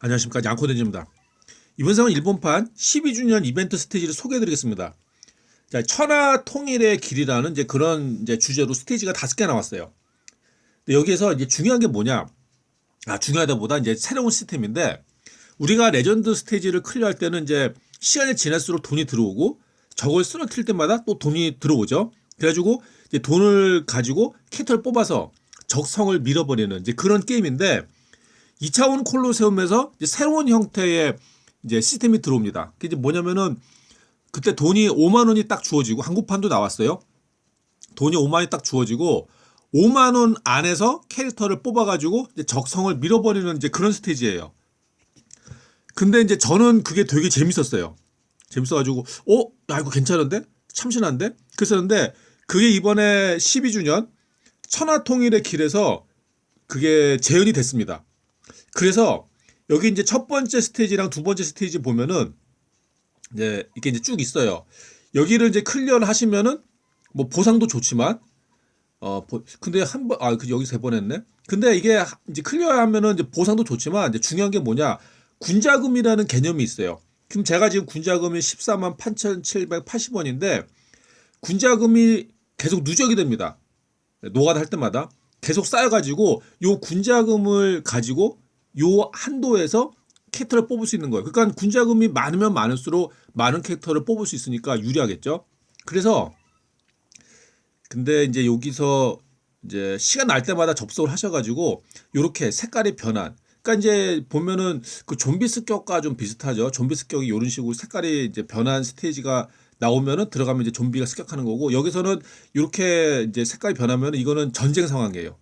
안녕하십니까 양코대지입니다. 이번 생은 일본판 12주년 이벤트 스테이지를 소개해드리겠습니다. 자, 천하 통일의 길이라는 이제 그런 이제 주제로 스테이지가 다섯 개 나왔어요. 근데 여기에서 이제 중요한 게 뭐냐? 아 중요하다보다 이제 새로운 시스템인데 우리가 레전드 스테이지를 클리어할 때는 이제 시간이 지날수록 돈이 들어오고 저걸 쓰러뜨릴 때마다 또 돈이 들어오죠. 그래가지고 이제 돈을 가지고 캐릭터를 뽑아서 적성을 밀어버리는 이제 그런 게임인데 2차원 콜로세움에서 새로운 형태의 이제 시스템이 들어옵니다. 그게 이제 뭐냐면은 그때 돈이 5만 원이 딱 주어지고 한국판도 나왔어요. 돈이 5만 원이 딱 주어지고 5만 원 안에서 캐릭터를 뽑아가지고 적성을 밀어버리는 이제 그런 스테이지예요. 근데 이제 저는 그게 되게 재밌었어요. 재밌어가지고 어, 야 이거 괜찮은데? 참신한데? 그랬었는데 그게 이번에 12주년 천하통일의 길에서 그게 재현이 됐습니다. 그래서 여기 이제 첫 번째 스테이지랑 두 번째 스테이지 보면은 이제 이게 이제 쭉 있어요. 여기를 이제 클리어를 하시면은 뭐 보상도 좋지만 어 보- 근데 한 번아그 여기 세 번 했네. 근데 이게 하- 이제 클리어하면은 이제 보상도 좋지만 이제 중요한 게 뭐냐 군자금이라는 개념이 있어요. 지금 제가 지금 군자금이 14만 8,780원인데 군자금이 계속 누적이 됩니다. 노가다 할 때마다 계속 쌓여가지고 요 군자금을 가지고 요 한도에서 캐릭터를 뽑을 수 있는 거예요. 그러니까 군자금이 많으면 많을수록 많은 캐릭터를 뽑을 수 있으니까 유리하겠죠. 그래서 근데 이제 여기서 이제 시간 날 때마다 접속을 하셔가지고 요렇게 색깔이 변한. 그러니까 이제 보면은 그 좀비 습격과 좀 비슷하죠. 좀비 습격이 이런 식으로 색깔이 이제 변한 스테이지가 나오면은 들어가면 이제 좀비가 습격하는 거고 여기서는 이렇게 이제 색깔이 변하면 이거는 전쟁 상황이에요.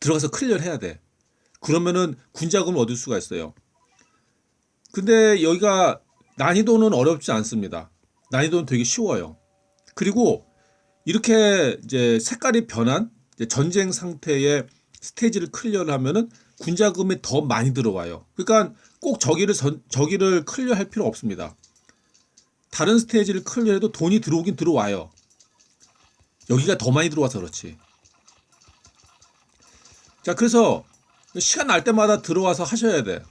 들어가서 클리어를 해야 돼. 그러면은 군자금을 얻을 수가 있어요. 근데 여기가 난이도는 어렵지 않습니다. 난이도는 되게 쉬워요. 그리고 이렇게 이제 색깔이 변한 이제 전쟁 상태의 스테이지를 클리어를 하면은 군자금이 더 많이 들어와요. 그러니까 꼭 저기를 전, 저기를 클리어할 필요 없습니다. 다른 스테이지를 클리어해도 돈이 들어오긴 들어와요. 여기가 더 많이 들어와서 그렇지. 자, 그래서 시간 날 때마다 들어와서 하셔야 돼.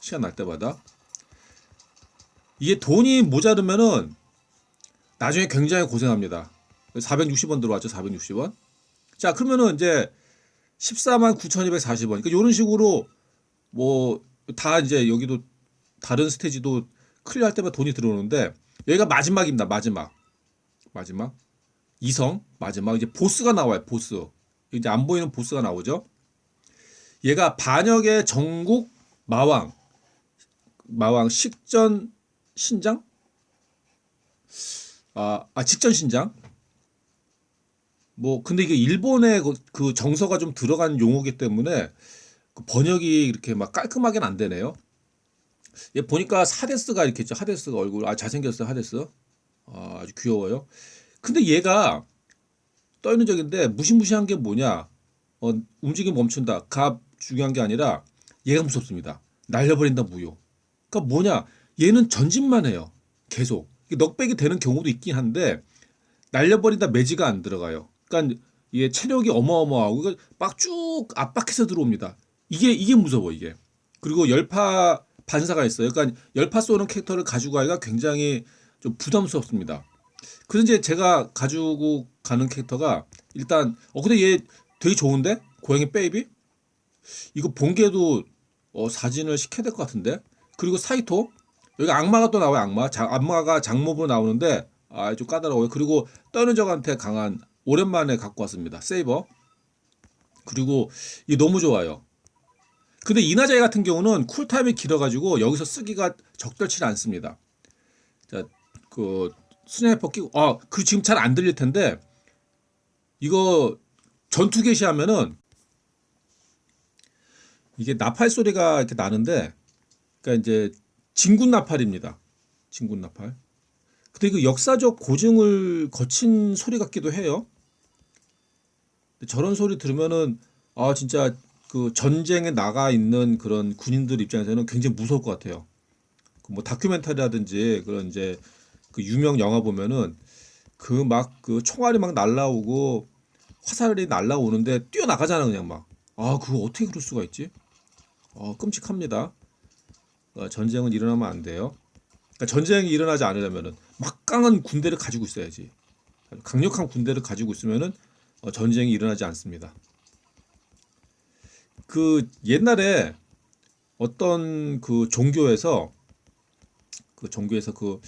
시간 날 때마다. 이게 돈이 모자르면은 나중에 굉장히 고생합니다. 460원 들어왔죠, 460원. 자, 그러면은 이제 14만 9,240원. 그러니까 이런 식으로 뭐 다 이제 여기도 다른 스테이지도 클리어 할 때마다 돈이 들어오는데 여기가 마지막입니다. 마지막. 마지막. 이성 마지막 이제 보스가 나와요. 보스. 이제 안 보이는 보스가 나오죠. 얘가 반역의 전국 마왕 마왕 식전 신장 아, 아 직전 신장 뭐 근데 이게 일본의 그, 그 정서가 좀 들어간 용어기 때문에 그 번역이 이렇게 막 깔끔하게는 안 되네요. 얘 보니까 하데스가 이렇게 있죠. 하데스가 얼굴 아 잘생겼어요. 하데스 아, 아주 귀여워요. 근데 얘가 떠 있는 적인데 무시무시한 게 뭐냐? 어, 움직임 멈춘다. 갑 중요한 게 아니라 얘가 무섭습니다. 날려버린다 무효. 그러니까 뭐냐? 얘는 전진만 해요. 계속 넉백이 되는 경우도 있긴 한데 날려버린다 매지가 안 들어가요. 그러니까 얘 체력이 어마어마하고 그러니까 막쭉 압박해서 들어옵니다. 이게 이게 무서워 이게. 그리고 열파 반사가 있어요. 그러니까 열파 쏘는 캐릭터를 가지고 가기가 굉장히 좀 부담스럽습니다. 그래서 이제 제가 가지고 가는 캐릭터가 일단 어 근데 얘 되게 좋은데 고양이 베이비 이거 본게도 어, 사진을 시켜야 될 것 같은데? 그리고 사이토? 여기 악마가 또 나와요 악마. 자, 악마가 장몹으로 나오는데 아 좀 까다로워요. 그리고 떠는 적한테 강한 오랜만에 갖고 왔습니다 세이버. 그리고 이 너무 좋아요. 근데 이나자이 같은 경우는 쿨타임이 길어가지고 여기서 쓰기가 적절치 않습니다. 자 그 스나이퍼 끼고 아, 그 지금 잘 안 들릴 텐데 이거 전투 개시하면은 이게 나팔 소리가 이렇게 나는데 그러니까 이제 진군 나팔입니다. 진군 나팔. 근데 그 역사적 고증을 거친 소리 같기도 해요. 저런 소리 들으면은 아 진짜 그 전쟁에 나가 있는 그런 군인들 입장에서는 굉장히 무서울 것 같아요. 그뭐 다큐멘터리라든지 그런 이제 그 유명 영화 보면은 그 막 그 총알이 막 날라오고 화살이 날라오는데 뛰어나가잖아 그냥 막. 아 그거 어떻게 그럴 수가 있지? 아 끔찍합니다. 어, 전쟁은 일어나면 안 돼요. 그러니까 전쟁이 일어나지 않으려면은 막강한 군대를 가지고 있어야지. 강력한 군대를 가지고 있으면은 어, 전쟁이 일어나지 않습니다. 그 옛날에 어떤 그 종교에서 그 종교에서 그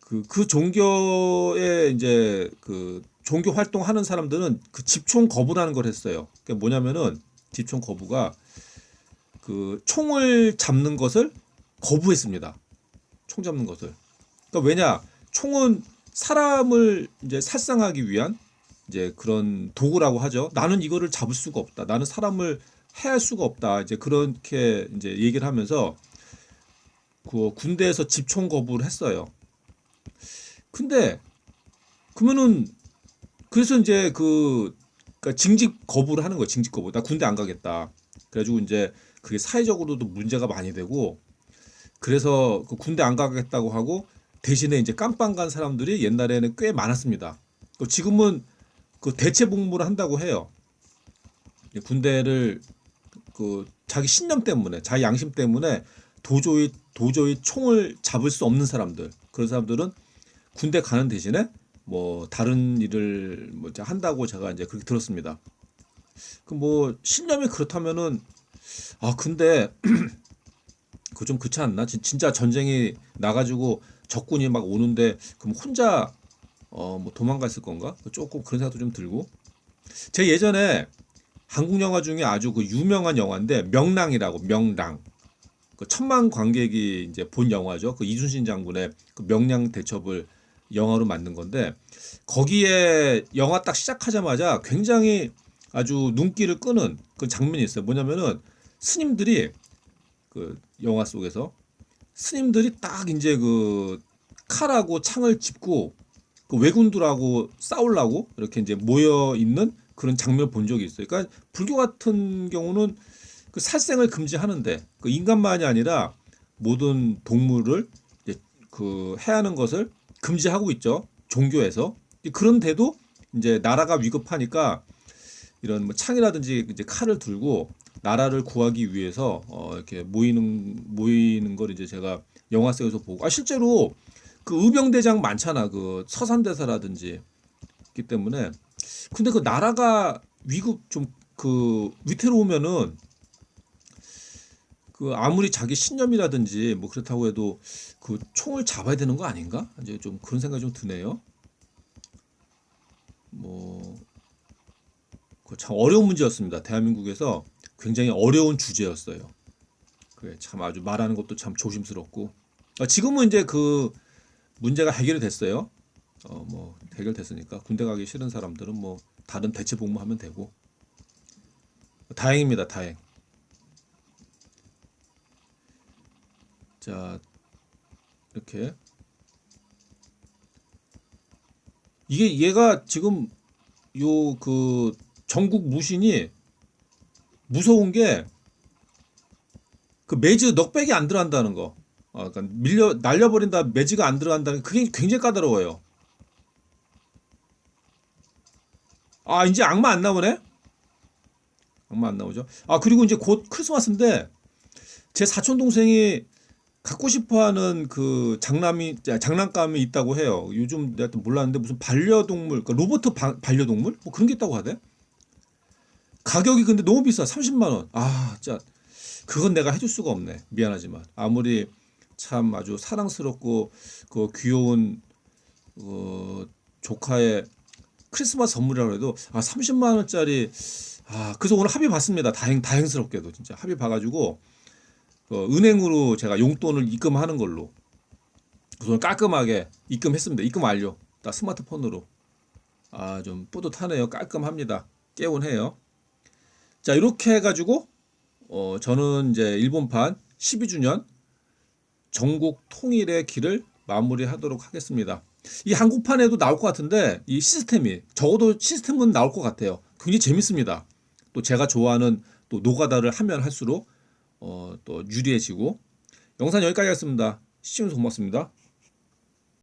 그, 그 종교에 이제 그 종교 활동하는 사람들은 그 집총 거부라는 걸 했어요. 그게 뭐냐면은 집총 거부가 그 총을 잡는 것을 거부했습니다. 총 잡는 것을. 그러니까 왜냐? 총은 사람을 이제 살상하기 위한 이제 그런 도구라고 하죠. 나는 이거를 잡을 수가 없다. 나는 사람을 해할 수가 없다. 이제 그렇게 이제 얘기를 하면서 그 군대에서 집총 거부를 했어요. 근데 그러면은 그래서 이제 그 그러니까 징집 거부를 하는 거예요. 징집 거부. 나 군대 안 가겠다. 그래가지고 이제 그게 사회적으로도 문제가 많이 되고 그래서 그 군대 안 가겠다고 하고 대신에 이제 깜빵 간 사람들이 옛날에는 꽤 많았습니다. 그 지금은 그 대체 복무를 한다고 해요. 군대를 그 자기 신념 때문에 자기 양심 때문에 도저히 도저히 총을 잡을 수 없는 사람들 그런 사람들은 군대 가는 대신에 뭐 다른 일을 뭐 한다고 제가 이제 그렇게 들었습니다. 그 뭐 신념이 그렇다면은 아 근데 그 좀 그렇지 않나? 진- 진짜 전쟁이 나가지고 적군이 막 오는데 그럼 혼자 어 뭐 도망갔을 건가? 조금 그런 생각도 좀 들고 제 예전에 한국 영화 중에 아주 그 유명한 영화인데 명랑이라고 명랑 그 천만 관객이 이제 본 영화죠. 그 이순신 장군의 그 명량 대첩을 영화로 만든 건데 거기에 영화 딱 시작하자마자 굉장히 아주 눈길을 끄는 그 장면이 있어요. 뭐냐면은 스님들이 그 영화 속에서 스님들이 딱 이제 그 칼하고 창을 짚고 그 왜군들하고 싸우려고 이렇게 이제 모여 있는 그런 장면을 본 적이 있어요. 그러니까 불교 같은 경우는 그 살생을 금지하는데 그 인간만이 아니라 모든 동물을 이제 그 해하는 것을 금지하고 있죠. 종교에서 그런데도 이제 나라가 위급하니까 이런 뭐 창이라든지 이제 칼을 들고 나라를 구하기 위해서 어 이렇게 모이는 모이는 걸 이제 제가 영화 속에서 보고 아 실제로 그 의병대장 많잖아 그 서산대사라든지 있기 때문에 근데 그 나라가 위급 좀 그 위태로우면은 그 아무리 자기 신념이라든지 뭐 그렇다고 해도 그 총을 잡아야 되는 거 아닌가? 이제 좀 그런 생각이 좀 드네요. 뭐, 그참 어려운 문제였습니다. 대한민국에서 굉장히 어려운 주제였어요. 그래, 참 아주 말하는 것도 참 조심스럽고. 아, 지금은 이제 그 문제가 해결이 됐어요. 어, 뭐, 해결됐으니까. 군대 가기 싫은 사람들은 뭐, 다른 대체 복무하면 되고. 다행입니다, 다행. 자, 이렇게. 이게 얘가 지금 요 그 전국 무신이 무서운 게 그 매즈 넉백이 안 들어간다는 거. 어, 그러니까 밀려 날려버린다 매즈가 안 들어간다는 게 그게 굉장히 까다로워요. 아 이제 악마 안 나오네? 악마 안 나오죠? 아 그리고 이제 곧 크리스마스인데 제 사촌 동생이 갖고 싶어하는 그 장난이 장난감이 있다고 해요. 요즘 내가 또 몰랐는데 무슨 반려동물, 그러니까 바- 반려동물 뭐 그런 게 있다고 하대. 가격이 근데 너무 비싸, 30만 원. 아, 진짜 그건 내가 해줄 수가 없네. 미안하지만 아무리 참 아주 사랑스럽고 그 귀여운 어, 조카의 크리스마스 선물이라고 해도 아 30만 원짜리 아 그래서 오늘 합의 봤습니다. 다행 다행스럽게도 진짜 합의 봐가지고 어, 은행으로 제가 용돈을 입금하는 걸로 우선 깔끔하게 입금했습니다. 입금 완료. 딱 스마트폰으로 아 좀 뿌듯하네요. 깔끔합니다. 깨운해요. 자 이렇게 해가지고 어, 저는 이제 일본판 12주년 전국 통일의 길을 마무리하도록 하겠습니다. 이 한국판에도 나올 것 같은데 이 시스템이 적어도 시스템은 나올 것 같아요. 굉장히 재밌습니다. 또 제가 좋아하는 또 노가다를 하면 할수록 어, 또 유리해지고 영상 여기까지 하겠습니다. 시청해주셔서 고맙습니다.